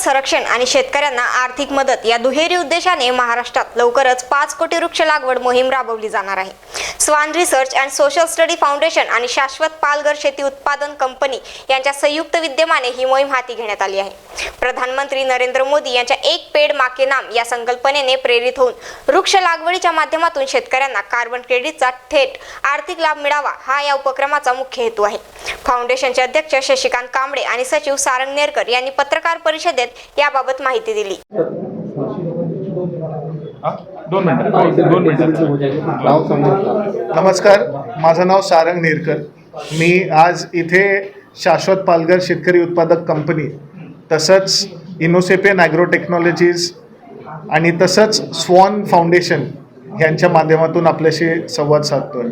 संरक्षण आणि शेतकऱ्यांना आर्थिक मदत या दुहेरी उद्देशाने महाराष्ट्रात लवकरच पाच कोटी वृक्ष लागवड मोहीम राबवली जाणार आहे. Swan research and social study foundation आणि शाश्वत पालघर शेती उत्पादन कंपनी यांच्या संयुक्त विद्यमाने ही मोहीम हाती घेण्यात आली आहे. प्रधानमंत्री नरेंद्र मोदी यांच्या एक पेड माके नाम या संकल्पनेने प्रेरित होऊन वृक्ष लागवडीच्या माध्यमातून शेतकऱ्यांना कार्बन क्रेडिटचा थेट आर्थिक लाभ मिळावा हा या उपक्रमाचा मुख्य हेतू आहे. फाउंडेशनचे अध्यक्ष शशिकांत कांबळे आणि सचिव सारंग नेरकर यांनी पत्रकार परिषदेत याबाबत माहिती दिली. नमस्कार. माझं नाव सारंग नेरकर. मी आज इथे शाश्वत पालघर शेतकरी उत्पादक कंपनी तसंच इनोसेपेन ॲग्रो टेक्नॉलॉजीज आणि तसंच स्वॉन फाउंडेशन यांच्या माध्यमातून आपल्याशी संवाद साधतोय.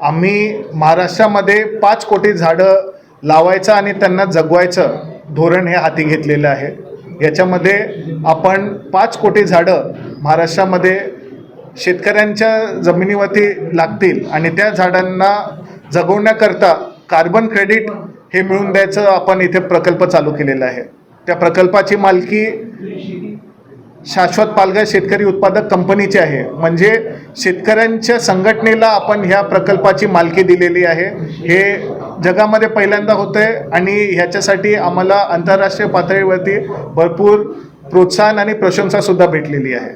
आम्ही महाराष्ट्रामध्ये पाच कोटी झाडं लावायचं आणि त्यांना जगवायचं धोरण हे हाती घेतलेलं आहे. याच्यामध्ये आपण पाच कोटी झाडं महाराष्ट्रामध्ये शेतकऱ्यांच्या जमिनीवरती लागतील आणि त्या झाडांना जगवण्याकरता कार्बन क्रेडिट हे मिळून द्यायचं आपण इथे प्रकल्प चालू केलेला आहे. त्या प्रकल्पाची मालकी शाश्वत पालघर शेतकरी उत्पादक कंपनीची आहे. म्हणजे शेतकऱ्यांच्या संघटनेला आपण ह्या प्रकल्पाची मालकी दिलेली आहे. हे जगामध्ये पहिल्यांदा होतं आहे आणि ह्याच्यासाठी आम्हाला आंतरराष्ट्रीय पातळीवरती भरपूर प्रोत्साहन आणि प्रशंसासुद्धा भेटलेली आहे.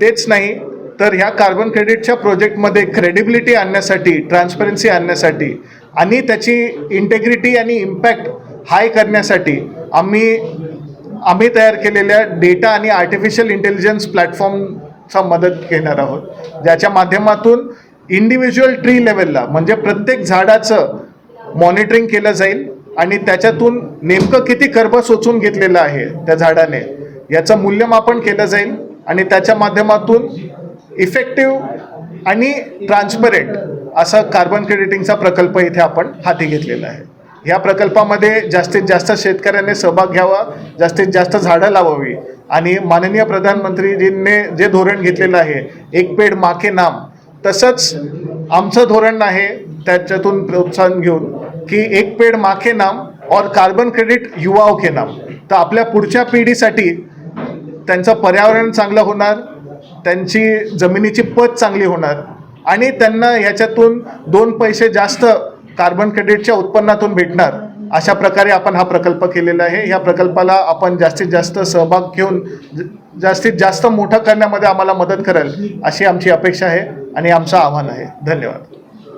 तेच नाही तर ह्या कार्बन क्रेडिटच्या प्रोजेक्टमध्ये क्रेडिबिलिटी आणण्यासाठी ट्रान्सपरन्सी आणण्यासाठी आणि त्याची इंटेग्रिटी आणि इम्पॅक्ट हाय करण्यासाठी आम्ही आम्ही तयार केलेल्या डेटा आणि आर्टिफिशियल इंटेलिजन्स प्लॅटफॉर्मचा मदत घेणार आहोत. ज्याच्या माध्यमातून इंडिव्हिज्युअल ट्री लेवलला म्हणजे प्रत्येक झाडाचं मॉनिटरिंग केलं जाईल आणि त्याच्यातून नेमकं किती कर्ब सोचून घेतलेलं आहे त्या झाडाने याचं मूल्यमापन केलं जाईल आणि त्याच्या माध्यमातून इफेक्टिव्ह आणि ट्रान्सपरंट असा कार्बन क्रेडिटिंगचा प्रकल्प इथे आपण हाती घेतलेला आहे. या प्रकल्पामध्ये जास्तीत जास्त शेतकऱ्यांनी सहभाग घ्यावा जास्तीत जास्त झाडं लावावी आणि माननीय प्रधानमंत्रीजींनी जे धोरण घेतलेलं आहे एक पेड माके नाम तसंच आमचं धोरण आहे त्याच्यातून प्रोत्साहन घेऊन की एक पेड माखे नाम और कार्बन क्रेडिट युवाओ के नाम. तर आपल्या पुढच्या पिढीसाठी त्यांचं पर्यावरण चांगलं होणार त्यांची जमिनीची पत चांगली होणार आणि त्यांना ह्याच्यातून दोन पैसे जास्त कार्बन क्रेडिटच्या उत्पन्नातून भेटणार. अशा प्रकारे आपण हा प्रकल्प केलेला आहे. ह्या प्रकल्पाला आपण जास्तीत जास्त सहभाग घेऊन ज- जास्तीत जास्त मोठं करण्यामध्ये आम्हाला मदत करेल अशी आमची अपेक्षा आहे आणि आमचं आव्हान आहे. धन्यवाद.